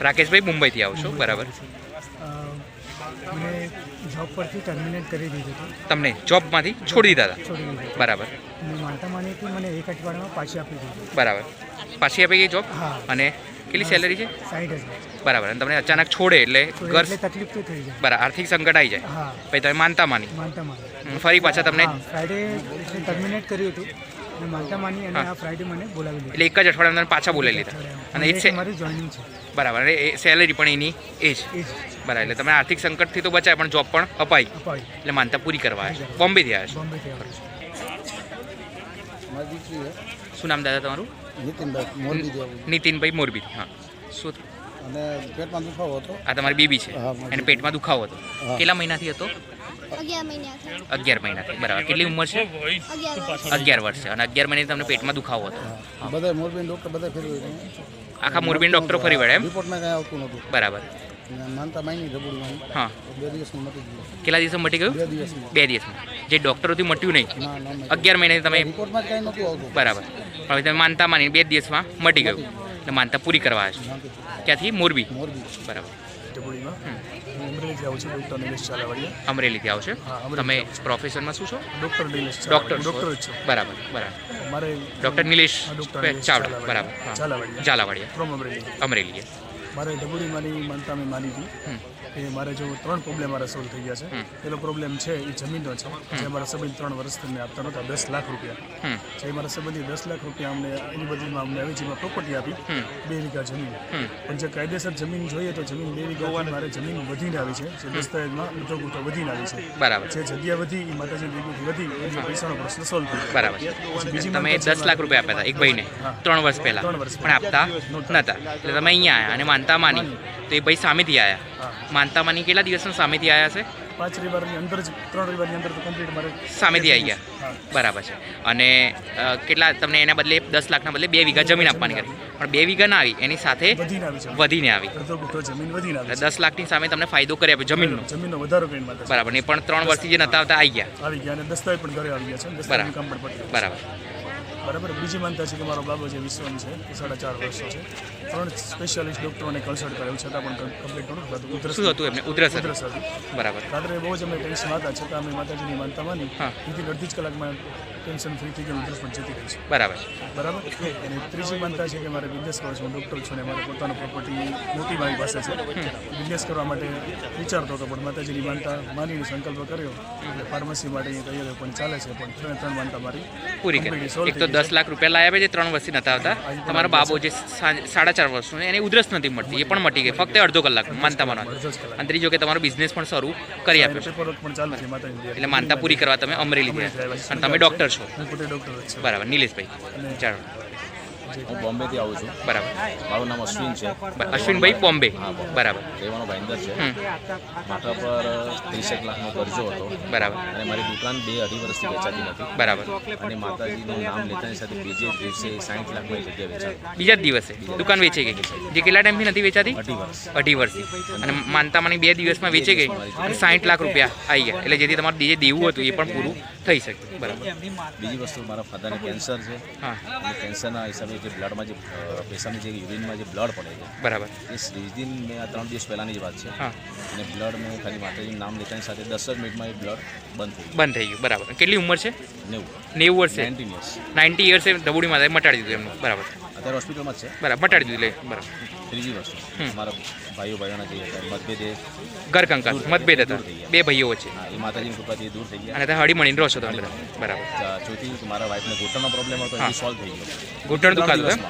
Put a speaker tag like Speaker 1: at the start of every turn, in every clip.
Speaker 1: રાકેશભાઈ મુંબઈથી આવો છો. બરાબર.
Speaker 2: મને જોબ પરથી ટર્મિનેટ કરી દીધું હતું.
Speaker 1: તમને જોબમાંથી છોડી દીધા હતા? બરાબર.
Speaker 2: અને માનતા માની હતી મને એક અઠવાડિયામાં પાછી આપી દીધી
Speaker 1: બરાબર. પાછી આપી ગઈ જોબ
Speaker 2: હા.
Speaker 1: અને કેટલી સેલરી છે?
Speaker 2: હજાર.
Speaker 1: બરાબર. અને તમને અચાનક છોડે એટલે ઘર
Speaker 2: તકલીફ તો થઈ જાય.
Speaker 1: બરાબર. આર્થિક સંકટ આવી જાય.
Speaker 2: હા.
Speaker 1: પછી તમે માનતા માની.
Speaker 2: માનતા માની.
Speaker 1: ફરી પાછા તમને
Speaker 2: ફ્રાઈડે ટર્મિનેટ કર્યું હતું. માનતા માની અને આ ફ્રાઈડે મને બોલાવી
Speaker 1: એટલે એક જ અઠવાડિયામાં પાછા બોલાવી લીધા. અને એ છે
Speaker 2: મારી જોઈનિંગ છે.
Speaker 1: બરાબર. એ સેલરી પણ એની એ જ. બરાબર. એટલે તમે આર્થિક સંકટથી તો બચાય પણ જોબ પણ અપાઈ એટલે માનતા પૂરી કરવા આવ્યા છો. બોમ્બેથી આવ્યા શું નામ દાદા તમારું?
Speaker 3: નીતિનભાઈ મોરબી
Speaker 1: નીતિનભાઈ મોરબી. હા. શું
Speaker 3: અને પેટમાં દુખાવો હતો.
Speaker 1: આ તમારી બેબી છે. એને પેટમાં દુખાવો હતો. કેટલા મહિનાથી હતો?
Speaker 4: અગિયાર મહિના
Speaker 1: મહિનાથી બરાબર. કેટલી ઉંમર છે?
Speaker 4: અગિયાર વર્ષ.
Speaker 1: છે. અને અગિયાર મહિને તમને પેટમાં દુખાવો હતો.
Speaker 3: બધા મોરબી ડૉક્ટર બધા ફેરવ્યું
Speaker 1: આખા મોરબી ડોક્ટર ફરી વળે એમ?
Speaker 3: રિપોર્ટમાં કાંઈ આવતું નહોતું.
Speaker 1: બરાબર.
Speaker 3: માનતા
Speaker 1: હા.
Speaker 3: બે દિવસમાં મટી ગયું.
Speaker 1: કેટલા દિવસમાં મટી ગયું?
Speaker 3: બે દિવસમાં.
Speaker 1: બે દિવસમાં. જે ડૉક્ટરોથી મટ્યું નહીં. અગિયાર મહિને તમે
Speaker 3: રિપોર્ટમાં કાંઈ નહોતું આવતું.
Speaker 1: બરાબર. પણ હવે તમે માનતા માની બે દિવસમાં મટી ગયું. એટલે માનતા પૂરી કરવા છે ક્યાંથી? મોરબી.
Speaker 3: મોરબી.
Speaker 1: બરાબર.
Speaker 2: અમરેલીથી આવું છું ડૉક્ટર નિલેશ ચાલાવાડિયા
Speaker 1: અમરેલીથી આવશે
Speaker 2: હા,
Speaker 1: તમે પ્રોફેશનમાં શું છો?
Speaker 2: ડૉક્ટર નિલેશ
Speaker 1: ડૉક્ટર
Speaker 2: ડૉક્ટર છું.
Speaker 1: બરાબર બરાબર.
Speaker 2: મારે
Speaker 1: ડૉક્ટર નિલેશ ચાવડા બરાબર.
Speaker 2: ચાલાવાડિયા.
Speaker 1: ચાલાવાડિયા.
Speaker 2: ફ્રોમ અમરેલી.
Speaker 1: અમરેલી.
Speaker 2: મારે ડબુડીમાંની માનતા મેં માની હતી. મારે જો ત્રણ પ્રોબ્લેમ મારા સોલ્વ થઈ ગયા છે. પેલો પ્રોબ્લેમ છે એ જમીનનો છે જે મારા સંબંધ ત્રણ વર્ષથી અમને આપતા નહોતા દસ લાખ રૂપિયા. જે મારા સંબંધી દસ લાખ રૂપિયા અમને એની બદલીમાં અમને અવેજીમાં પ્રોપર્ટી આપી બે વીઘા જમીન. પણ જે કાયદેસર જમીન જોઈએ તો જમીન બે વીઘાથી મારે જમીન વધીને આવી છે જે દસ્તાવેજમાં ઉધો ઉઠો વધીને આવી છે.
Speaker 1: બરાબર.
Speaker 2: જે જગ્યા વધી એ માતાજી ભેગું વધી એટલે પૈસાનો પ્રશ્ન સોલ્વ થયો
Speaker 1: બરાબર.
Speaker 2: બીજી
Speaker 1: તમે દસ લાખ રૂપિયા આપ્યા હતા એક ભાઈને. ત્રણ વર્ષ પહેલા.
Speaker 2: ત્રણ વર્ષ
Speaker 1: પણ આપતા નહોતા. એટલે તમે અહીંયા આવ્યા અને માનતા માની તો એ ભાઈ સામેથી આવ્યા માનતા માની કેટલા દિવસમાં સામેથી આવ્યા છે?
Speaker 2: પાંચ રવિવારની અંદર જ ત્રણ રવિવારની અંદર તો કમ્પ્લીટ મારે
Speaker 1: સામેથી આવી ગયા. બરાબર છે. અને કેટલા તમને એના બદલે દસ લાખના બદલે બે વીઘા જમીન આપવાની કરી. પણ બે વીઘા ના આવી એની સાથે
Speaker 2: વધીને આવી છે.
Speaker 1: વધીને આવી.
Speaker 2: જમીન વધીને આવી
Speaker 1: દસ લાખની સામે તમને ફાયદો કરી આપ્યો જમીનનો.
Speaker 2: જમીનનો વધારો
Speaker 1: બરાબર ને પણ ત્રણ વર્ષથી જે નતા આવતા આવી ગયા.
Speaker 2: આવી ગયા અને દસ્તાવેજ પણ ઘરે આવી ગયા છે. છે.
Speaker 1: બરાબર.
Speaker 2: બરાબર? બીજી માનતા છે કે મારો બાબો જે વિશ્વમ છે એ સાડા ચાર વર્ષનો છે. ત્રણ સ્પેશિયાલિસ્ટ ડૉક્ટરોને કન્સલ્ટ કરેલ છતાં પણ કમ્પ્લીટ નહોતું થતું ઉધરસ
Speaker 1: હતું એમને? ઉધરસ
Speaker 2: ઉધરસ હતી.
Speaker 1: બરાબર.
Speaker 2: રાત્રે બહુ જ અમે ટેન્શન હતા છતાં અમે માતાજીની માનતા માની. એથી અડધી જ કલાકમાં ટેન્શન ફ્રી થઈ ગયું ઉધરસ પણ જતી રહી છે.
Speaker 1: બરાબર.
Speaker 2: બરાબર? અને ત્રીજી માનતા છે કે મારે બિઝનેસ કરો છું હું ડૉક્ટર છું અને મારે પોતાનો પ્રોપર્ટી મોટી મારી પાસે છે. બિઝનેસ કરવા માટે વિચારતો હતો પણ માતાજીની માનતા માનીને સંકલ્પ કર્યો. એટલે ફાર્મસી માટે તૈયારીઓ પણ ચાલે છે પણ ત્રણે ત્રણ માનતા મારી.
Speaker 1: પૂરી કરી. એક તો દસ લાખ રૂપિયા લાયા છે ત્રણ વર્ષથી નતા આવતા. તમારો બાબો જે સાડા ચાર વર્ષનો એને ઉધરસ નથી મળતી એ પણ મટી ગઈ. ફક્ત અડધો કલાક માનતા માનો. અને ત્રીજો કે તમારો બિઝનેસ પણ શરૂ કરી આપ્યો. એટલે માનતા પૂરી કરવા તમે અમરેલી ગયા. અને તમે ડૉક્ટર છું. બરાબર. નિલેશભાઈ. ચાલો.
Speaker 5: હું બોમ્બેથી આવું છું.
Speaker 1: બરાબર.
Speaker 5: મારું નામ અશ્વિન છે.
Speaker 1: અશ્વિનભાઈ બોમ્બે. બરાબર.
Speaker 5: રહેવાનો ભાઈંદર છે. માથા પર ત્રીસેક લાખનો કરજો હતો.
Speaker 1: બરાબર.
Speaker 5: અને મારી દુકાન બે અઢી વર્ષથી વેચાતી નથી.
Speaker 1: બરાબર.
Speaker 5: અને માતાજીનું નામ લેતાની સાથે બીજે દિવસે સાઠ લાખની જગ્યા વેચાતી
Speaker 1: બીજા જ દિવસે દુકાન વેચી ગઈ. જે કેટલા ટાઈમથી નથી વેચાતી?
Speaker 5: અઢી વર્ષ.
Speaker 1: અઢી વર્ષથી. અને માનતામાંની બે દિવસમાં વેચી ગઈ. અને સાઠ લાખ રૂપિયા આવી ગયા. એટલે જેથી તમારે જે દેવું હતું એ પણ પૂરું થઈ શકે બરાબર.
Speaker 5: બીજી વસ્તુ મારા ફાધરને કેન્સર છે.
Speaker 1: હા.
Speaker 5: કેન્સરના હિસાબે જે બ્લડમાં જે પેશન્ટની જે યુરિનમાં જે બ્લડ પડે છે
Speaker 1: બરાબર.
Speaker 5: એ સ્રીજદિન મેં આ ત્રણ દિવસ પહેલાંની જ વાત છે.
Speaker 1: હા.
Speaker 5: અને બ્લડ મેં ખાલી માતાજીનું નામ લેતાની સાથે દસ જ મિનિટમાં એ બ્લડ બંધ થઈ
Speaker 1: બંધ થઈ ગયું બરાબર. કેટલી ઉંમર છે?
Speaker 5: નેવું.
Speaker 1: નેવું વર્ષ?
Speaker 5: નાઇન્ટી યર્સ
Speaker 1: નાઇન્ટી યર્સે ધબુડી માતાએ મટાડી દીધું એમનું બરાબર.
Speaker 5: અત્યારે હોસ્પિટલમાં જ છે.
Speaker 1: બરાબર મટાડી દીધું લે બરાબર.
Speaker 5: ત્રીજી વસ્તુ. મારા ભાઈઓ ભાઈઓના જે હતા મતભેદ એ
Speaker 1: મતભેદ હતા. બે ભાઈઓ વચ્ચે.
Speaker 5: એ માતાજીની કૃપાથી દૂર થઈ ગયા.
Speaker 1: અને ત્યાં હળી મળીને રહો છો તમે બરાબર.
Speaker 5: ચોથી મારા વાઈફને ઘૂંટણનો પ્રોબ્લેમ હતો એ સોલ્વ થઈ ગયો.
Speaker 1: ઘૂંટણ દુખાતું એમ?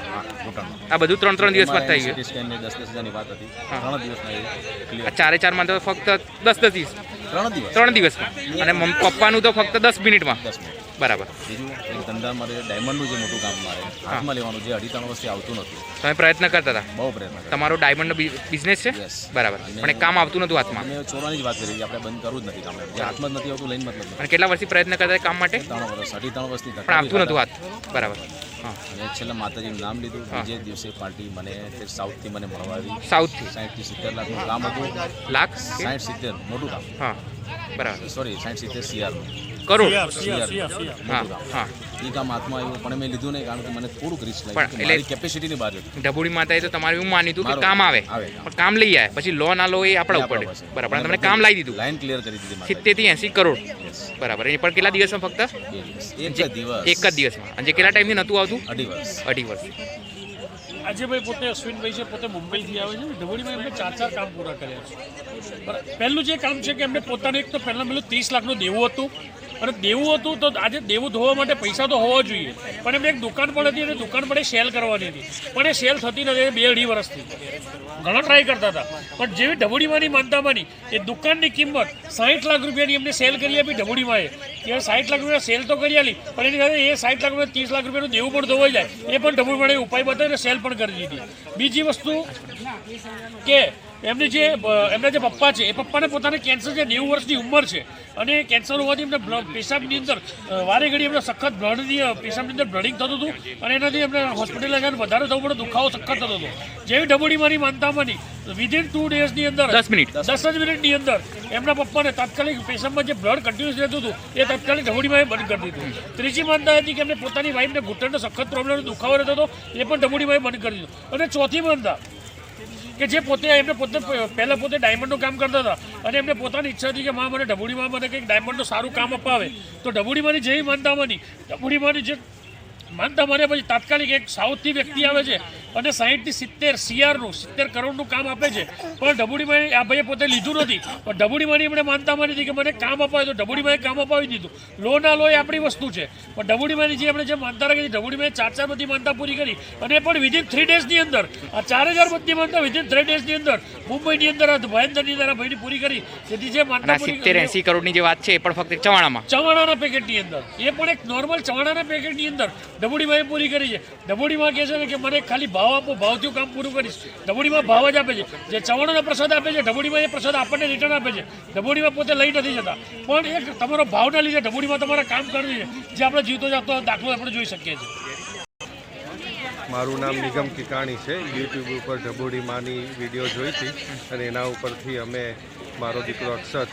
Speaker 1: આ બધું ત્રણ ત્રણ દિવસમાં થઈ ગયું
Speaker 5: દસ દસ હજારની વાત હતી. ત્રણ દિવસમાં
Speaker 1: ચારે ચારમાં તો ફક્ત દસ દસ દિવસ.
Speaker 5: ત્રણ દિવસ.
Speaker 1: ત્રણ દિવસમાં. અને પપ્પાનું તો ફક્ત દસ મિનિટમાં.
Speaker 5: દસ મિનિટ.
Speaker 1: બરાબર.
Speaker 5: બીજું એક ધંધા મારે ડાયમંડનું જે મોટું કામ મારે હાથમાં લેવાનું જે અઢી ત્રણ વર્ષથી આવતું નહોતું
Speaker 1: તમે પ્રયત્ન કરતા હતા?
Speaker 5: બહુ પ્રયત્ન
Speaker 1: તમારો ડાયમંડનો બિઝનેસ છે? બરાબર. પણ કામ આવતું નતું હાથમાં?
Speaker 5: મેં છોડવાની જ વાત કરી આપણે બંધ કરવું જ નથી કામ. જે હાથમાં જ નથી આવતું લઈને મતલબ
Speaker 1: અને કેટલા વર્ષથી પ્રયત્ન કરતા કામ માટે?
Speaker 5: ત્રણ વર્ષ અઢી ત્રણ વર્ષથી
Speaker 1: પણ આવતું નતું હાથ. બરાબર. હા.
Speaker 5: અને છેલ્લા માતાજીનું નામ લીધું. બીજે દિવસે પાર્ટી મને તે સાઉથથી મને મળવા આવી
Speaker 1: સાઉથથી?
Speaker 5: સાઠથી સિત્તેર લાખનું કામ હતું.
Speaker 1: લાખ?
Speaker 5: સાઠ સિત્તેર મોટું કામ.
Speaker 1: હા. બરાબર.
Speaker 5: સોરી સાઠ સિત્તેર સીઆરનું
Speaker 1: કરોડ હા હા.
Speaker 5: એ કામ હાથમાં આવ્યું પણ મેં લીધું નહીં કારણ કે મને થોડુંક રિસ્ક
Speaker 1: પણ
Speaker 5: લાગ્યું કે
Speaker 1: એટલે-
Speaker 5: કેપેસિટીની બહાર હતું
Speaker 1: ઢબુડી માતાએ તો તમારે એવું માન્યું હતું કે કામ આવે.
Speaker 5: આવે.
Speaker 1: પણ કામ લઈ આવે પછી લો ના લો એ આપણા ઉપર બરાબર. તમને કામ લાવી દીધું.
Speaker 5: લાઈન ક્લિયર કરી દીધી.
Speaker 1: સિત્તેરથી એસી કરોડ. બરાબર. એ પણ કેટલા દિવસમાં ફક્ત?
Speaker 5: એક જ દિવસ.
Speaker 1: એક જ દિવસમાં. અને જે કેટલા ટાઈમથી નહોતું આવતું?
Speaker 5: અઢી વર્ષ.
Speaker 1: અઢી વર્ષ.
Speaker 6: આજે ભાઈ પોતે અશ્વિનભાઈ છે પોતે મુંબઈથી આવે છે ઢબોડીમાં એમને ચાર ચાર કામ પૂરા કર્યા છે. પહેલું જે કામ છે કે એમને પોતાનું એક તો પહેલાં પહેલું ત્રીસ લાખનું દેવું હતું. અને દેવું હતું તો આજે દેવું ધોવા માટે પૈસા તો હોવા જોઈએ. પણ એમને એક દુકાન પણ હતી અને દુકાન પણ સેલ કરવાની હતી. પણ એ સેલ થતી નથી બે અઢી વર્ષથી. ઘણા ટ્રાય કરતા હતા. પણ જેવી ઢબુડીમાંની માનતામાંની એ દુકાનની કિંમત સાઠ લાખ રૂપિયાની એમને સેલ કરી આપી ઢબુડીમાં એ ત્યારે સાઠ લાખ રૂપિયા સેલ તો કરી આલી, પણ એની સાથે એ સાઠ લાખ રૂપિયા, ત્રીસ લાખ રૂપિયાનું દેવું પણ ધોવાઈ જાય. એ પણ ઢબુડીમાં ઉપાય બતાવીને સેલ પણ કરી દીધી. બીજી વસ્તુ કે એમને જે એમના જે પપ્પા છે એ પપ્પાને પોતાને કેન્સર છે નેવું વર્ષની ઉંમર છે અને કેન્સર હોવાથી એમને પેશાબની અંદર વારે ઘડી એમને સખત બ્લડની પેશાબની અંદર બ્લડિંગ થતું હતું અને એનાથી એમને હોસ્પિટલ જઈને વધારે થવું પડે દુખાવો સખત થતો હતો. જેવી ડબોડીમાંની માનતામાંની વિધિન ટુ ડેઝની અંદર
Speaker 1: દસ મિનિટ.
Speaker 6: દસ જ મિનિટની અંદર એમના પપ્પાને તાત્કાલિક પેશાબમાં જે બ્લડ કન્ટિન્યુઅસ રહેતું હતું એ તાત્કાલિક ડબોડીમાં બંધ કરી દીધું. ત્રીજી માનતા હતી કે એમને પોતાની વાઈફને ઘૂંટણનો સખત પ્રોબ્લેમ દુખાવો રહેતો હતો એ પણ ડબોડીમાં બંધ કરી દીધું. અને ચોથી માનતા કે જે પોતે એમને પોતે પહેલાં પોતે ડાયમંડનું કામ કરતા હતા. અને એમને પોતાની ઈચ્છા હતી કે માં મને ઢબુડીમાં મને કંઈક ડાયમંડનું સારું કામ અપાવે. તો ઢબુડીમાંની જેવી માનતામાંની ઢબુડીમાંની જે માનતા માને પછી તાત્કાલિક એક સાઉથથી વ્યક્તિ આવે છે અને સાહીઠથી સિત્તેર સીઆરનું સિત્તેર કરોડનું કામ આપે છે. પણ ઢબુડીમાં આ ભાઈએ પોતે લીધું નથી. પણ ડબુડીમાંની એમણે માનતા માની હતી કે મને કામ અપાવે તો ડબુડીમાંએ કામ અપાવી દીધું. લો ના લો એ આપણી વસ્તુ છે. પણ ડબુડીમાંની જે આપણે જે માનતા રાખી હતી ઢબુડીમાં ચાર ચાર બધી માનતા પૂરી કરી. અને એ પણ વિધિન થ્રી ડેઝની અંદર. આ ચાર હજાર બધી માનતા વિધિન થ્રી ડેઝની અંદર. મુંબઈની અંદર આ ભયંકરની અંદર ભાઈની પૂરી કરી. તેથી જે માનતા
Speaker 1: સિત્તેર એસી કરોડની જે વાત છે એ પણ ફક્ત ચવાણામાં.
Speaker 6: ચવાણાના પેકેટની અંદર. એ પણ એક નોર્મલ ચવાણાના પેકેટની અંદર. ડબુડીમાં એ પૂરી કરી છે. ડબુડીમાં કહે છે કે મને ખાલી ભાવ આપો, ભાવથી કામ પૂરું કરીશ. ડબુડીમાં ભાવ જ આપે છે. જે ચવાણાનો પ્રસાદ આપે છે ડબુડીમાં એ પ્રસાદ આપણને રિટર્ન આપે છે. ડબુડીમાં પોતે લઈ નથી જતા. પણ એક તમારો ભાવના લીધે ડબુડીમાં તમારે કામ કરવું છે, જે આપણે જીવતો જાગતો દાખલો આપણે જોઈ શકીએ છીએ.
Speaker 7: મારું નામ નિગમ કિકાણી છે. યુટ્યુબ ઉપર ડબોડીમાંની વીડિયો જોઈ હતી અને એના ઉપરથી અમે મારો દીકરો અક્ષર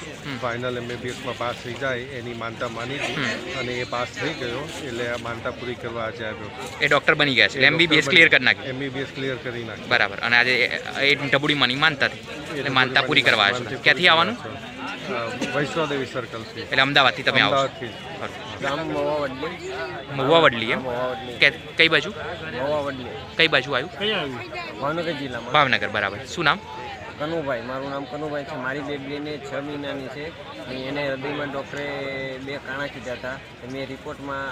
Speaker 7: ફાઇનલ એમબીબીએસમાં પાસ થઈ જાય એની માનતા માની હતી અને એ પાસ થઈ ગયો એટલે આ માનતા પૂરી કરવા આજે આવ્યો.
Speaker 1: એ ડોક્ટર બની ગયા છે. એમબીબીએસ ક્લિયર કરી નાખ્યું
Speaker 7: એમબીબીએસ ક્લિયર કરી નાખ્યું
Speaker 1: બરાબર. અને આજે એ ઢબુડીમાંની માનતા હતી. એટલે માનતા પૂરી કરવા આવ્યા છો ક્યાંથી આવવાનું?
Speaker 7: વૈષ્ણોદેવી સર્કલ છે
Speaker 1: એટલે અમદાવાદથી તમે આવો મહુવા વડલી એમ? કઈ બાજુ? કઈ બાજુ આવ્યું
Speaker 6: આવ્યું?
Speaker 8: ભાવનગર જિલ્લામાં.
Speaker 1: ભાવનગર બરાબર. શું નામ?
Speaker 8: કનુભાઈ મારું નામ કનુભાઈ છે. મારી બેબીને છ મહિનાની છે. અને એને હૃદયમાં ડૉક્ટરે બે કાણા કીધા હતા. મેં રિપોર્ટમાં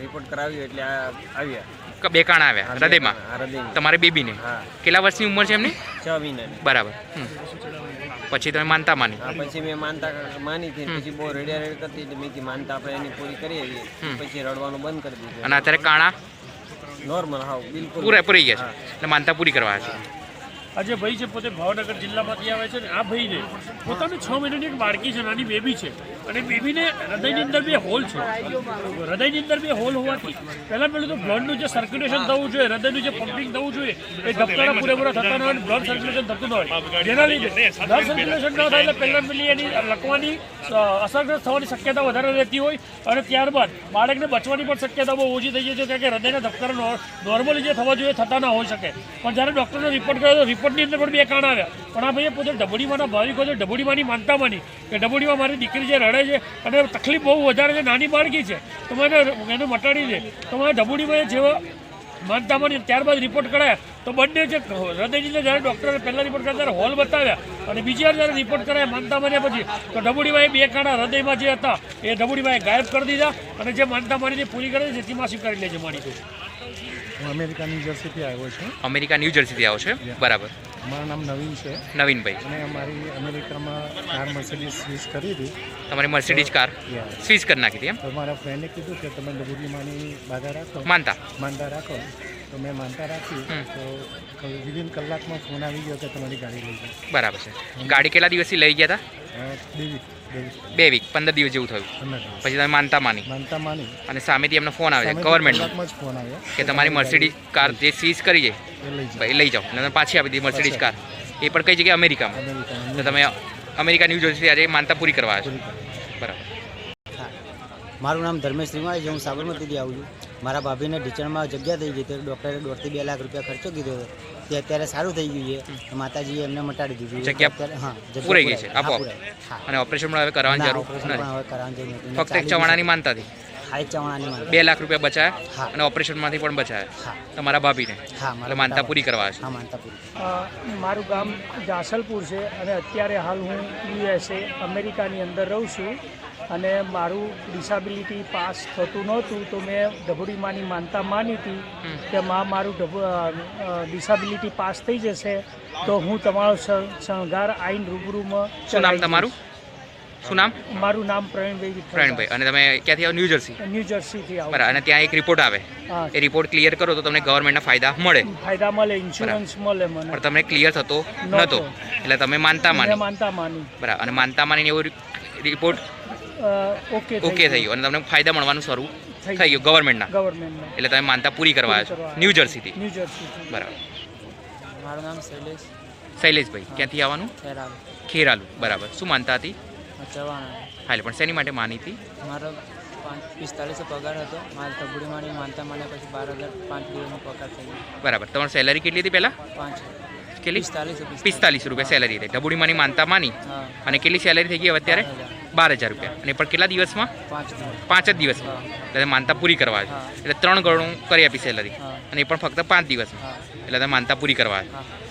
Speaker 8: રિપોર્ટ કરાવ્યો એટલે આવ્યા.
Speaker 1: બે કાણા આવ્યા હૃદયમાં?
Speaker 8: હૃદયમાં.
Speaker 1: તમારી બેબીને?
Speaker 8: હા.
Speaker 1: કેટલા વર્ષની ઉંમર છે એમની?
Speaker 8: છ મહિનાની.
Speaker 1: બરાબર. પછી તમે માનતા માની?
Speaker 8: હા પછી મેં માનતા માની હતી. પછી બહુ રડ્યા રડ કરતી એટલે મેં માનતા આપણે એની પૂરી કરી આવીએ. પછી રડવાનું બંધ કરી દીધું.
Speaker 1: અને અત્યારે કાણા?
Speaker 8: નોર્મલ હા બિલકુલ.
Speaker 1: પૂરા પૂરી ગયા છે? એટલે માનતા પૂરી કરવા છે.
Speaker 6: આ જે ભાઈ છે, પોતે ભાવનગર જિલ્લામાંથી આવે છે ને આ ભાઈને પોતાની છ મહિનાની એક બાળકી છે, નાની બેબી છે. અને બેબીને હૃદયની અંદર બે હોલ છે. હૃદયની અંદર બે હોલ હોવાથી પહેલાં પહેલું તો બ્લડનું જે સર્ક્યુલેશન થવું જોઈએ, હૃદયનું જે પમ્પિંગ થવું જોઈએ, એ ધબકારા પૂરેપૂરા થતા ન હોય બ્લડ સર્ક્યુલેશન થતું ન હોય. જેના લીધે બ્લડ સર્ક્યુલેશન ન થાય એટલે પહેલાં પહેલી એની લખવાની અસરગ્રસ્ત થવાની શક્યતા વધારે રહેતી હોય અને ત્યારબાદ બાળકને બચવાની પણ શક્યતા બહુ ઓછી થઈ જાય છે, કારણ કે હૃદયના ધબકારા નોર્મલી જે થવા જોઈએ થતા ના હોઈ શકે. પણ જ્યારે ડૉક્ટરનો રિપોર્ટ કર્યો તો રિપોર્ટની અંદર પણ બે કાણ આવ્યા. પણ આ ભાઈએ પોતે ડબડીમાંના ભાવિકો છે, ડબડીમાંની માનતા માની કે ડબડીમાં મારી દીકરી જે રડે છે. અને તકલીફ બહુ વધારે છે. નાની બાળકી છે. તો મને એને મટાડી દે. તો મને ધબુડીમાં જેવા માનતા માની ત્યારબાદ રિપોર્ટ કરાયા. તો બંને જે હૃદયજીને જ્યારે ડૉક્ટરે પહેલા રિપોર્ટ કર્યા, ત્યારે હોલ બતાવ્યા. અને બીજી વાર જ્યારે રિપોર્ટ કરાયા માનતા માન્યા પછી, તો ડબુડીમાં બે કાણા હૃદયમાં જે હતા, એ ડબુડીમાં ગાયબ કરી દીધા. અને જે માનતા માનીને પૂરી કરે છે, તેમાં સ્વીકારી લેજે માણી તો.
Speaker 2: હું અમેરિકા ન્યૂ જર્સીથી આવ્યો છું.
Speaker 1: અમેરિકા ન્યૂ જર્સીથી આવ્યો છે? બરાબર.
Speaker 2: મારું નામ નવીન છે.
Speaker 1: નવીનભાઈ.
Speaker 2: અને અમારી અમેરિકામાં કાર મર્સિડીઝ સ્વિચ કરી હતી.
Speaker 1: તમારી મર્સિડીઝ કાર. સ્વિચ કરી નાખી હતી એમ?
Speaker 2: તો મારા ફ્રેન્ડે કીધું કે તમે ડબુડીમાંની બાધા રાખો.
Speaker 1: માનતા?
Speaker 2: માનતા રાખો. તો મેં માનતા રાખી. તો વિધિન કલાકમાં ફોન આવી ગયો કે તમારી ગાડી લઈ ગઈ
Speaker 1: બરાબર છે. ગાડી કેટલા દિવસથી લઈ ગયા હતા
Speaker 2: બે દેવી
Speaker 1: બે વીક પંદર દિવસ જેવું થયું. પછી તમે માનતા માની.
Speaker 2: માનતા માની.
Speaker 1: અને સામેથી એમનો ફોન આવે છે ગવર્મેન્ટનો
Speaker 2: ફોન આવ્યો.
Speaker 1: કે તમારી મર્સિડીઝ કાર જે સીઝ કરી છે
Speaker 2: એ લઈ જાઓ.
Speaker 1: ભાઈ લઈ જાઓ. અને પાછી આપી દીધી મર્સિડીઝ કાર એ પણ કઈ જગ્યાએ અમેરિકામાં. તો તમે અમેરિકા ન્યૂ જર્સીથી આજે માનતા પૂરી કરવા આવ્યા છો. બરાબર.
Speaker 3: મારું નામ ધર્મેશ શ્રીમાળી છે હું સાબરમતીથી આવું છું. મારા ભાભીને ઢીચણમાં જગ્યા થઈ ગઈ તો ડૉક્ટરે દોઢથી બે લાખ રૂપિયા ખર્ચો કીધો હતો. તે અત્યારે સારું થઈ ગયું છે. માતાજીએ એમને મટાડી દીધું છે.
Speaker 1: જગ્યા
Speaker 3: અત્યારે- હા
Speaker 1: પૂરાઈ ગઈ છે, અને ઓપરેશન પણ હવે કરવાની
Speaker 3: ના,
Speaker 1: જરૂર
Speaker 3: ઓપરેશન
Speaker 1: નથી.
Speaker 3: પણ હવે કરાવવાની જરૂર
Speaker 1: ફક્ત એક ચવાણાની માનતાથી
Speaker 3: હા એક ચવાણાની
Speaker 1: બે લાખ રૂપિયા બચાયા અને ઓપરેશનમાંથી પણ બચાયા. તમારા ભાભીને.
Speaker 3: હા
Speaker 1: એટલે માનતા પૂરી કરવા છે.
Speaker 3: હા માનતા પૂરી.
Speaker 9: મારું ગામ જાસલપુર છે અને અત્યારે હાલ હું યુએસએ અમેરિકાની અંદર રહું છું. અને મારું ડિસાબિલિટી પાસ થતું નહોતું તો મેં ઢબુડીમાંની માનતા માની હતી કે માં મારું ડિસાબિલિટી પાસ થઈ જશે તો હું તમારો શણગાર આઈન રૂબરૂમાં
Speaker 1: શું નામ તમારું? શું નામ?
Speaker 9: મારું નામ પ્રવીણભાઈ.
Speaker 1: પ્રવીણભાઈ. અને તમે ક્યાંથી આવો? ન્યૂ જર્સી
Speaker 9: ન્યૂ જર્સીથી આવું.
Speaker 1: બરાબર. અને ત્યાં એક રિપોર્ટ આવે. એ રિપોર્ટ ક્લિયર કરો તો તમને ગવર્મેન્ટના ફાયદા મળે.
Speaker 9: ફાયદા મળે ઇન્સ્યોરન્સ મળે મને.
Speaker 1: પણ તમને ક્લિયર થતો
Speaker 9: નહોતો.
Speaker 1: એટલે તમે માનતા માની.
Speaker 9: માનતા માની.
Speaker 1: બરાબર. અને માનતા માનીને એવું રિપોર્ટ
Speaker 9: ઓકે
Speaker 1: ઓકે થઈ ગયો. અને તમને ફાયદા મળવાનું શરૂ થઈ ગયું. ગવર્મેન્ટના
Speaker 9: ગવર્મેન્ટના
Speaker 1: એટલે તમે માનતા પૂરી કરવા છો. ન્યૂ જર્સીથી
Speaker 9: ન્યૂ જર્સીથી
Speaker 1: બરાબર.
Speaker 3: મારું નામ શૈલેષ.
Speaker 1: શૈલેષભાઈ ક્યાંથી આવવાનું?
Speaker 3: ખેરાલુ.
Speaker 1: ખેરાલુ. બરાબર. શું માનતા હતી?
Speaker 3: ચવાણા
Speaker 1: હા એટલે પણ શેની માટે માની હતી?
Speaker 3: મારો પાંચ પિસ્તાલીસો પગાર હતો. મારી તબડી મારી માનતા મને પછી બાર હજાર પાંચ દિવસનો પગાર થઈ ગયો.
Speaker 1: બરાબર. તમારી સેલરી કેટલી હતી પહેલાં?
Speaker 3: પાંચ.
Speaker 1: કેટલી?
Speaker 3: પિસ્તાલીસ
Speaker 1: પિસ્તાલીસ. રૂપિયા સેલરી હતી. ડબુડીમાંની માનતા માની? અને કેટલી સેલરી થઈ ગઈ અત્યારે? બાર હજાર રૂપિયા. અને એ પણ કેટલા દિવસમાં?
Speaker 3: પાંચ
Speaker 1: જ દિવસમાં. એટલે માનતા પૂરી કરવા છે. એટલે ત્રણ ગણું કરી આપી સેલરી. અને એ પણ ફક્ત પાંચ દિવસમાં. એટલે તમે માનતા પૂરી કરવા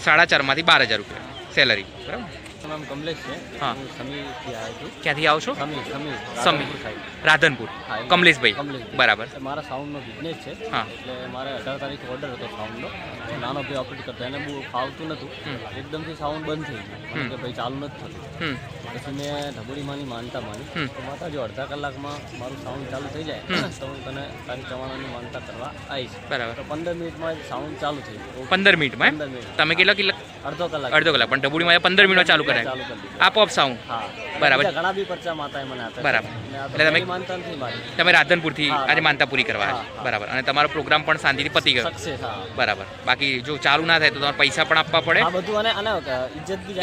Speaker 1: સાડા ચારમાંથી બાર હજાર રૂપિયા સેલરી. બરાબર?
Speaker 8: મારું નામ કમલેશ છે.
Speaker 1: હા.
Speaker 8: હું સમીરથી આવ્યો છું.
Speaker 1: ક્યાંથી આવો છો?
Speaker 8: સમીર સમીર
Speaker 1: સમી
Speaker 8: રાધનપુર.
Speaker 1: કમલેશભાઈ. બરાબર.
Speaker 8: મારા સાઉન્ડનો બિઝનેસ છે.
Speaker 1: હા.
Speaker 8: એટલે મારે અઢાર તારીખ ઓર્ડર હતો સાઉન્ડનો નાનો ભાઈ ઓપરેટ કરતા એને બહુ ફાવતું નહોતું એકદમથી સાઉન્ડ બંધ થઈ ગયું. કે ભાઈ ચાલુ નથી થતું. પછી મેં ઢબુડીમાંની માનતા માની. તો માતા જો અડધા કલાકમાં મારું સાઉન્ડ ચાલુ થઈ જાય. તો હું તને તારી ચવાણાની માનતા કરવા આવીશ.
Speaker 1: બરાબર.
Speaker 8: તો પંદર મિનિટમાં સાઉન્ડ ચાલુ થઈ ગયું.
Speaker 1: પંદર મિનિટમાં
Speaker 8: પંદર મિનિટ.
Speaker 1: તમે કેટલા કેટલા
Speaker 8: અડધો કલાક.
Speaker 1: અડધો કલાક. પણ ડબુડીમાં પંદર મિનિટ ચાલુ
Speaker 8: કરી દીધું.
Speaker 1: સાઉન્ડ બરાબર.
Speaker 8: ઘણા બી પરચા માતા મને
Speaker 1: બરાબર.
Speaker 8: આ
Speaker 1: એટલે તમે- તમે રાધનપુરથી આજે માનતા પૂરી કરવા. બરાબર. અને તમારો પ્રોગ્રામ પણ શાંતિથી પતી ગયો. બરાબર. બાકી જો ચાલુ ના થાય તો તમારે પૈસા પણ આપવા પડે.
Speaker 8: આ બધું અને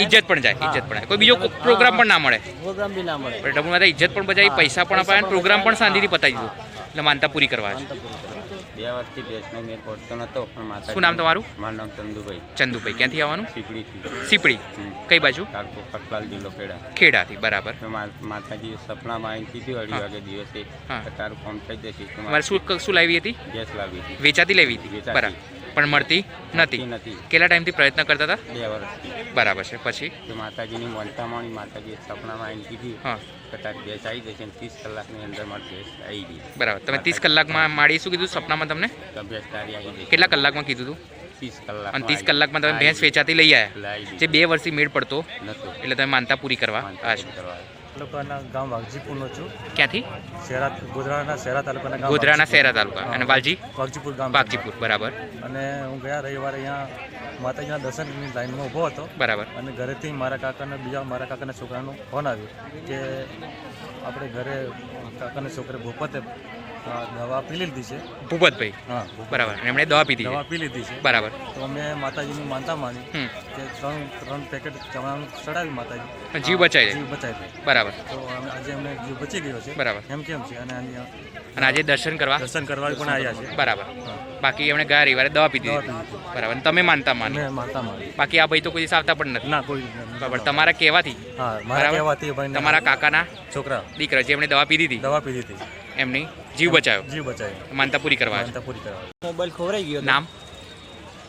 Speaker 8: ઇજ્જત
Speaker 1: પણ જાય. ઇજ્જત પણ જાય. કોઈ બીજો પ્રોગ્રામ પણ ના મળે.
Speaker 8: પ્રોગ્રામ બી ના મળે.
Speaker 1: પણ ડબુમાં ઇજ્જત પણ બચાવી પૈસા પણ અપાય અને પ્રોગ્રામ પણ શાંતિથી પતાવી દીધું એટલે માનતા પૂરી કરવા.
Speaker 10: બે વર્ષથી ભેંસનો મેર પડતો નતો પણ માતા
Speaker 1: શું નામ તમારું?
Speaker 10: મારું નામ ચંદુભાઈ.
Speaker 1: ચંદુભાઈ. ક્યાંથી આવવાનું?
Speaker 10: સીપડીથી
Speaker 1: સીપડી. કઈ બાજુ?
Speaker 10: તારકો કટલાલ જિલ્લો ખેડા.
Speaker 1: ખેડાથી બરાબર.
Speaker 10: માતાજીએ સપનામાં આવીને કીધું અઢી વાગે દિવસે તારું ફોન થઈ જશે મારે
Speaker 1: તમારે શું શું લાવી હતી?
Speaker 10: ગેસ લાવી હતી.
Speaker 1: વેચાતી લેવી હતી. બરાબર. પણ મળતી નથી.
Speaker 10: નથી.
Speaker 1: કેટલા ટાઈમથી પ્રયત્ન કરતા હતા?
Speaker 10: બે વર્ષ
Speaker 1: બરાબર છે. પછી?
Speaker 10: માતાજીની મનતા માણી માતાજીએ સપનામાં આવીને કીધી
Speaker 1: હા.
Speaker 10: કે તારી ગેસ આવી જશે અને ત્રીસ કલાકની અંદર મારી ગેસ આવી ગઈ.
Speaker 1: બરાબર. તમે ત્રીસ કલાકમાં માડી શું કીધું સપનામાં તમને?
Speaker 10: ભેંસ તારી આવી ગઈ
Speaker 1: કેટલા કલાકમાં કીધું હતું અને ત્રીસ કલાકમાં તમે ભેંસ વેચાતી લઈ આવ્યા. જે બે વર્ષથી મેળ પડતો એટલે તમે માનતા પૂરી કરવા. આ
Speaker 10: કરવા.
Speaker 11: તાલુકાના ગામ વાઘજીપુરનો છું.
Speaker 1: ક્યાંથી?
Speaker 11: શહેરા ગોધરાના શહેરા તાલુકાના ગામ
Speaker 1: ગોધરાના. શહેરા તાલુકા. અને વાલજી?
Speaker 11: વાઘજીપુર ગામ.
Speaker 1: વાઘજીપુર બરાબર.
Speaker 11: અને હું ગયા રવિવારે અહીંયા માતાજીના દર્શનની લાઈનમાં ઊભો હતો.
Speaker 1: બરાબર.
Speaker 11: અને ઘરેથી મારા કાકાના બીજા મારા કાકાના છોકરાનો ફોન આવ્યો કે આપણે ઘરે કાકાના છોકરે ભૂપતે દવા પી લીધી છે.
Speaker 1: ભૂપતભાઈ.
Speaker 11: હા.
Speaker 1: બરાબર. અને એમણે દવા પીધી
Speaker 11: દવા પી લીધી છે.
Speaker 1: બરાબર.
Speaker 11: તો અમે માતાજીની માનતા માની કે ત્રણ ત્રણ પેકેટ ચવાણું ચડાવી માતાજી.
Speaker 1: જીવ બચાવી
Speaker 11: જીવ બચાવી.
Speaker 1: બરાબર.
Speaker 11: તો આજે અમને જીવ બચી ગયો છે.
Speaker 1: બરાબર.
Speaker 11: એમ કેમ છે? અને
Speaker 1: અને આજે દર્શન કરવા?
Speaker 11: દર્શન કરવા પણ આવ્યા છે.
Speaker 1: બરાબર. બાકી એમણે ગયા રવિવારે દવા પીધી. બરાબર. તમે માનતા માની.
Speaker 11: માનતા માતા
Speaker 1: બાકી આ ભાઈ તો કોઈ આવતા પણ નથી.
Speaker 11: ના કોઈ
Speaker 1: બરાબર. તમારા કહેવાથી.
Speaker 11: હા મારા. કહેવાથી
Speaker 1: તમારા કાકાના
Speaker 11: છોકરા.
Speaker 1: દીકરા જે એમણે દવા પીધી હતી
Speaker 11: દવા પીધી હતી
Speaker 1: એમની જીવ બચાવ્યો?
Speaker 11: જીવ બચાવ્યો.
Speaker 1: માનતા પૂરી કરવા
Speaker 11: માનતા પૂરી કરવા
Speaker 3: મોબાઈલ ખોવાઈ ગયો
Speaker 1: નામ?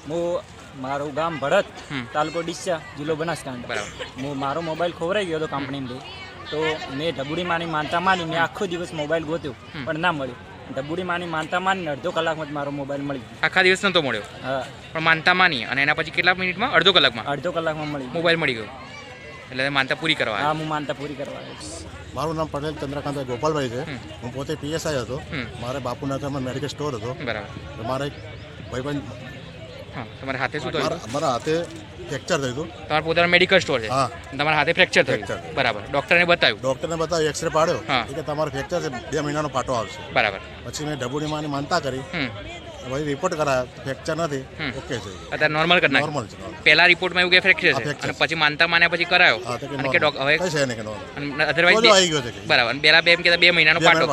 Speaker 3: હું મારું ગામ ભરત તાલુકો ડીસા જિલ્લો બનાસકાંઠા.
Speaker 1: બરાબર.
Speaker 3: હું મારો મોબાઈલ ખોવરાઈ ગયો હતો કંપનીમાંથી તો મેં ઢબુડી માની માનતા માની મેં આખો દિવસ મોબાઈલ ગોત્યો પણ ના મળ્યો. ઢબુડી માની માનતા માની અડધો કલાકમાં જ મારો મોબાઈલ મળી ગયો.
Speaker 1: આખા દિવસ નતો મળ્યો?
Speaker 3: હા.
Speaker 1: પણ માનતા માની અને એના પછી કેટલા મિનિટમાં? અડધો કલાકમાં?
Speaker 3: અડધો કલાકમાં મળી
Speaker 1: મોબાઈલ મળી ગયો. એટલે માનતા પૂરી કરવા
Speaker 3: હા હું માનતા પૂરી કરવા
Speaker 12: મારું નામ પટેલ ચંદ્રકાંત ગોપાલભાઈ છે. હું પોતે પીએસઆઈ હતો. મારે બાપુનગરમાં મેડિકલ સ્ટોર હતો.
Speaker 1: બરાબર.
Speaker 12: મારે એક ભાઈબંધ
Speaker 1: હા તમારા હાથે શું થયું?
Speaker 12: મારા હાથે ફ્રેક્ચર થયું હતું.
Speaker 1: તમારા પોતાનો મેડિકલ સ્ટોર છે?
Speaker 12: હા.
Speaker 1: તમારા હાથે ફ્રેક્ચર થયું. બરાબર. ડોક્ટરને બતાવ્યું?
Speaker 12: ડોક્ટરને બતાવ્યું એક્સરે પાડ્યો. કે તમારો ફ્રેક્ચર છે બે મહિનાનો પાટો આવશે.
Speaker 1: બરાબર.
Speaker 12: પછી મેં ઢબુડીમાંની માનતા કરી. ભાઈ રિપોર્ટ કરાયા ફ્રેક્ચર નથી ઓકે છે.
Speaker 1: અત્યારે નોર્મલ કરી
Speaker 12: નોર્મલ છે.
Speaker 1: પહેલા રિપોર્ટમાં એવું કે ફ્રેક્ચર છે. અને પછી માનતા માન્યા પછી કરાયો. અને કે ડોક હવે
Speaker 12: છે ને કે.
Speaker 1: અધરવાઇઝ
Speaker 12: આવી ગયો છે
Speaker 1: બરાબર. અને પેલા બે એમ કહેતા બે મહિનાનો પાટો.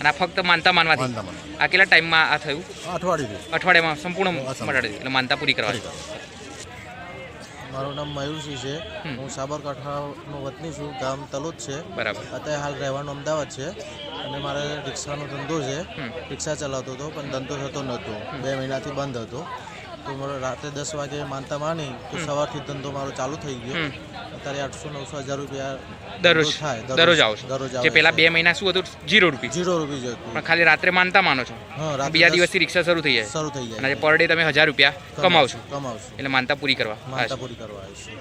Speaker 1: અને આ ફક્ત માનતા માનવાથી. આ કેટલા ટાઈમમાં આ થયું?
Speaker 12: અઠવાડિયું
Speaker 1: અઠવાડિયામાં સંપૂર્ણ મટાડી એટલે માનતા પૂરી કરવા.
Speaker 13: મારું નામ મયુરસિંહ છે. હું સાબરકાંઠાનો વતની છું. ગામ તલોદ છે.
Speaker 1: બરાબર.
Speaker 13: અત્યારે હાલ રહેવાનું અમદાવાદ છે અને મારે રિક્ષાનો ધંધો છે. રિક્ષા ચલાવતો હતો પણ ધંધો થતો નહોતો. બે મહિનાથી બંધ હતો. તો મારો રાત્રે દસ વાગે માનતા માની તો સવારથી ધંધો મારો ચાલુ થઈ ગયો. અત્યારે આઠસો નવસો હજાર રૂપિયા
Speaker 1: દરરોજ
Speaker 13: થાય
Speaker 1: દરરોજ આવો
Speaker 13: દરરોજ
Speaker 1: જે
Speaker 13: આવે
Speaker 1: પેલા બે મહિના શું હતું? જીરો રૂપી.
Speaker 13: જીરો રૂપિયા જ હતું.
Speaker 1: પણ ખાલી રાત્રે માનતા માનો છો. બીજા દિવસથી રિક્ષા શરૂ થઈ જાય.
Speaker 13: શરૂ થઈ
Speaker 1: અને પર ડે તમે હજાર રૂપિયા કમાવ છો
Speaker 13: કમાવશું.
Speaker 1: એટલે માનતા પૂરી કરવા.
Speaker 13: માનતા પૂરી કરવા આવીશું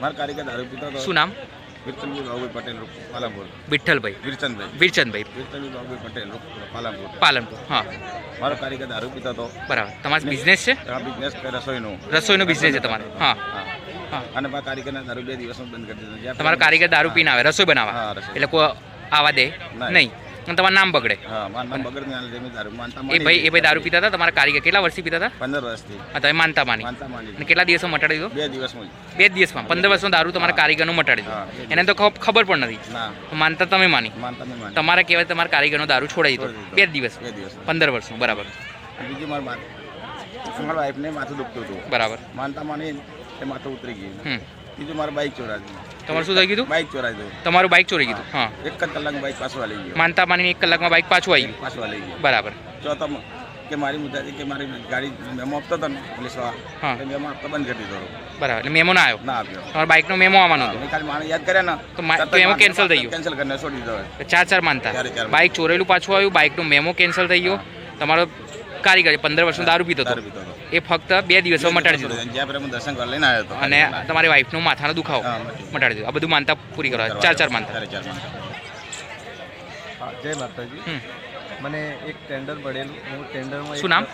Speaker 14: મારા કારીગર દારૂ પીતો
Speaker 1: શું નામ?
Speaker 14: વિરચંદજી બાબુભાઈ પટેલ પાલનપુર.
Speaker 1: વિઠ્ઠલભાઈ.
Speaker 14: વિરચંદભાઈ.
Speaker 1: વિરચંદભાઈ.
Speaker 14: વિરચંદજી બાબુભાઈ પટેલ પાલનપુર.
Speaker 1: પાલનપુર હા.
Speaker 14: મારો કારીગર દારૂ પીતો હતો.
Speaker 1: બરાબર. તમારો બિઝનેસ છે?
Speaker 14: બિઝનેસ રસોઈનો.
Speaker 1: રસોઈનો બિઝનેસ છે તમારે. હા.
Speaker 14: હા. અને મારા કારીગરના દારૂ બે દિવસમાં બંધ કરી દીધો.
Speaker 1: તમારો કારીગર દારૂ પીને આવે રસોઈ બનાવવા. એટલે કોઈ આવા દે.
Speaker 14: નહીં.
Speaker 1: તમારું નામ બગડે. એ ભાઈ એ ભાઈ દારૂ પીતા હતા? તમારા કારીગર કેટલા વર્ષથી પીતા હતા?
Speaker 14: પંદર વર્ષથી.
Speaker 1: હા તમે માનતા માની. અને કેટલા દિવસો મટાડી દીધો
Speaker 14: બે દિવસમાં
Speaker 1: બે દિવસમાં? પંદર વર્ષનો દારૂ તમારા કારીગરનો મટાડી દીધો. એને તો ખબ- ખબર પણ નથી. માનતા તમે માની.
Speaker 14: માનતા
Speaker 1: તમારે કહેવાય તમારા કારીગરનો દારૂ છોડાઈ દીધો. બે દિવસ.
Speaker 14: બે દિવસ.
Speaker 1: પંદર વર્ષનો બરાબર.
Speaker 14: બીજું મારું મારા વાઈફને માથું દુખતું હતું.
Speaker 1: બરાબર.
Speaker 14: માનતા માની એ માથું ઉતરી ગયું. બીજું મારું બાઇક ચોરાયું
Speaker 1: તમારું શું થઈ ગયું
Speaker 14: બાઇક ચોરાઈ ગયું
Speaker 1: તમારું બાઇક ચોરી ગયું હા.
Speaker 14: એક જ કલાકમાં બાઇક પાછું આવી ગયું.
Speaker 1: માનતા માની એક કલાકમાં બાઇક પાછું આવી ગયું?
Speaker 14: પાછું આવી ગયું.
Speaker 1: બરાબર.
Speaker 14: ચોથા કે મારી મુદ્દા કે મારી ગાડી મેમો આપતો હતો ને પોલીસ
Speaker 1: હા.
Speaker 14: મેમો આપતો બંધ કરી દીધો.
Speaker 1: બરાબર. એટલે મેમો ના આવ્યો?
Speaker 14: ના આવ્યો.
Speaker 1: તમારા બાઇકનો મેમો આવવાનો હતો?
Speaker 14: ખાલી માણસ યાદ કર્યા ને.
Speaker 1: તો મા- તો એમાં cancel થઈ ગયું?
Speaker 14: કેન્સલ કરીને છોડી દીધો.
Speaker 1: ચાર ચાર માનતા. બાઇક ચોરેલું પાછું આવ્યું બાઇકનો મેમો કેન્સલ થઈ ગયો. તમારો કારીગર પંદર વર્ષનો દારૂ પીતો હતો. એ ફક્ત બે દિવસમાં મટાડી દીધો.
Speaker 14: જ્યાં પર હું દર્શન કરવા લઈને આવ્યો હતો.
Speaker 1: અને તમારી વાઈફનો માથાનો દુખાવો મટાડી દીધો. આ બધું માનતા પૂરી કરવા. ચાર ચાર માનતા.
Speaker 13: જય માતાજી. મને એક ટેન્ડર પડેલું હું ટેન્ડરમાં
Speaker 1: શું નામ?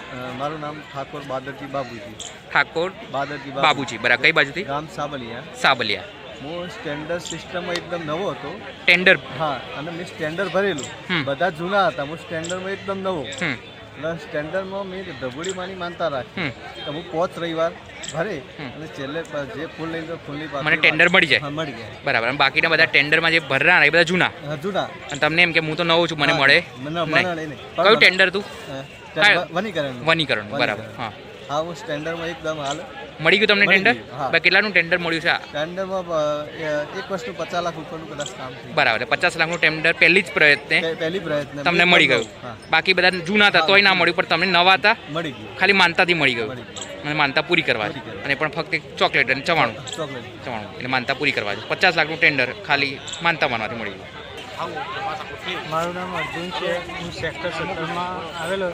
Speaker 13: મારું નામ ઠાકોર બાદરજી બાબુજી.
Speaker 1: ઠાકોર
Speaker 13: બાદરજી
Speaker 1: બાબુજી. બરાબર. કઈ બાજુથી?
Speaker 13: ગામ સાબલિયા.
Speaker 1: સાબલિયા.
Speaker 13: હું સ્ટેન્ડર્ડ સિસ્ટમમાં એકદમ નવો હતો.
Speaker 1: ટેન્ડર
Speaker 13: હા અને મેં સ્ટેન્ડર્ડ ભરેલું. બધા જૂના હતા. હું સ્ટેન્ડર્ડમાં એકદમ નવો.
Speaker 1: હમ
Speaker 13: એટલે સ્ટેન્ડર્ડમાં મેં ધબુડીમાંની માનતા રાખી
Speaker 1: કે
Speaker 13: તો હું પોચ રવિવાર ભરે અને છેલ્લે જે ફૂલ લઈ તો ફૂલની પાસે
Speaker 1: મને ટેન્ડર મળી જાય.
Speaker 13: મળી જાય.
Speaker 1: બરાબર. અને બાકીના બધા ટેન્ડરમાં જે ભરરા એ બધા જૂના?
Speaker 13: જૂના.
Speaker 1: અને તમને એમ કે હું તો નવો છું મને મળે? કયું ટેન્ડર તું?
Speaker 13: વનીકરણ
Speaker 1: વનીકરણ બરાબર. હા.
Speaker 13: હા હું સ્ટેન્ડર્ડમાં એકદમ હાલ
Speaker 1: મળી ગયું તમને ટેન્ડર ભાઈ કેટલાનું ટેન્ડર મળ્યું છે
Speaker 13: ટેન્ડરમાં એક વસ્તુ પચાસ લાખ ઉપરનું કદાચ કામ
Speaker 1: બરાબર એટલે પચાસ લાખનું ટેન્ડર પહેલી જ પ્રયત્ને
Speaker 13: પહેલી પ્રયત્ન
Speaker 1: તમને મળી ગયું. બાકી બધા જૂના હતા તોય ના મળ્યું પણ તમને નવા હતા
Speaker 13: મળી ગયું.
Speaker 1: ખાલી માનતાથી મળી ગયું. અને માનતા પૂરી કરવા. છે
Speaker 13: પૂરી કરવા.
Speaker 1: અને પણ ફક્ત ચોકલેટ અને ચવાણું.
Speaker 13: ચોકલેટ.
Speaker 1: ચવાણું એટલે માનતા પૂરી કરવા. પચાસ લાખનું ટેન્ડર ખાલી માનતા માનવાથી મળી ગયું.
Speaker 15: મારું નામ અર્જુન છે હું સેક્ટર સત્તરમાં આવેલો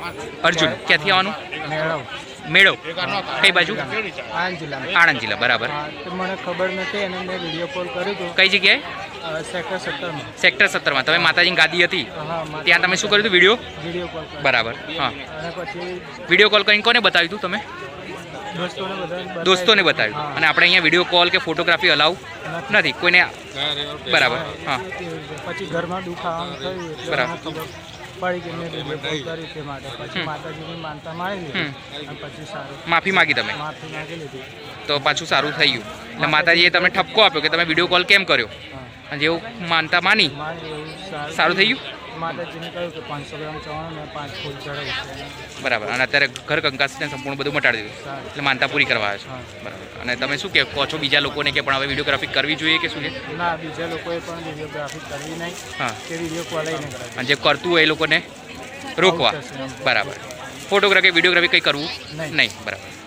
Speaker 1: અર્જુન ક્યાંથી આવવાનું?
Speaker 15: મેળવ.
Speaker 1: મેળો. કઈ બાજુ?
Speaker 15: આણંદ જિલ્લા
Speaker 1: આણંદ જિલ્લા બરાબર.
Speaker 15: મને ખબર નથી અને મેં વીડિયો કોલ કર્યો હતો
Speaker 1: કઈ જગ્યાએ?
Speaker 15: સેક્ટર સત્તરમાં.
Speaker 1: સેક્ટર સત્તરમાં. તમે માતાજીની ગાદી હતી. ત્યાં તમે શું કર્યું હતું? વીડિયો
Speaker 15: વીડિયો કોલ
Speaker 1: બરાબર હા.
Speaker 15: અને પછી
Speaker 1: વીડિયો કોલ કરીને કોને બતાવ્યું હતું તમે?
Speaker 15: દોસ્તોને
Speaker 1: બતાવ્યું. અને આપણે અહીંયા વીડિયો કોલ કે ફોટોગ્રાફી અલાઉ નથી. કોઈને બરાબર હા.
Speaker 15: પછી ઘરમાં દુખાવાનું થયું
Speaker 1: બરાબર.
Speaker 15: પડી ગઈ મેં વીડિયો કર્યું તે માટે. પછી માતાજીની માનતા મારી લીધી અને પછી સારું.
Speaker 1: માફી માગી તમે?
Speaker 15: માફી માગી લીધી.
Speaker 1: તો પાછું સારું થઈ ગયું. એટલે માતાજીએ તમને ઠપકો આપ્યો કે તમે વીડિયો કોલ કેમ કર્યો? અને જેવું માનતા માની?
Speaker 15: સારું
Speaker 1: થઈ ગયું?
Speaker 15: માતાજીને કહ્યું કે પાંચસો ગ્રામ ચવાણું ને પાંચ ફૂલ ચડાવીશ
Speaker 1: બરાબર. અને અત્યારે ઘર કંકાસને સંપૂર્ણ બધું મટાડી દીધું. એટલે માનતા પૂરી કરવા આવ્યો છે. બરાબર. અને તમે શું કે કહો છો બીજા લોકોને કે પણ હવે વિડીયોગ્રાફી કરવી જોઈએ કે શું છે?
Speaker 15: ના બીજા લોકોએ પણ વિડીયોગ્રાફી કરવી નહીં
Speaker 1: હા.
Speaker 15: કે વીડિયો કોલાઈ નહીં
Speaker 1: અને જે કરતું હોય એ લોકોને રોકવા. બરાબર. ફોટોગ્રાફી વિડીયોગ્રાફી કંઈ કરવું. નહીં. બરાબર.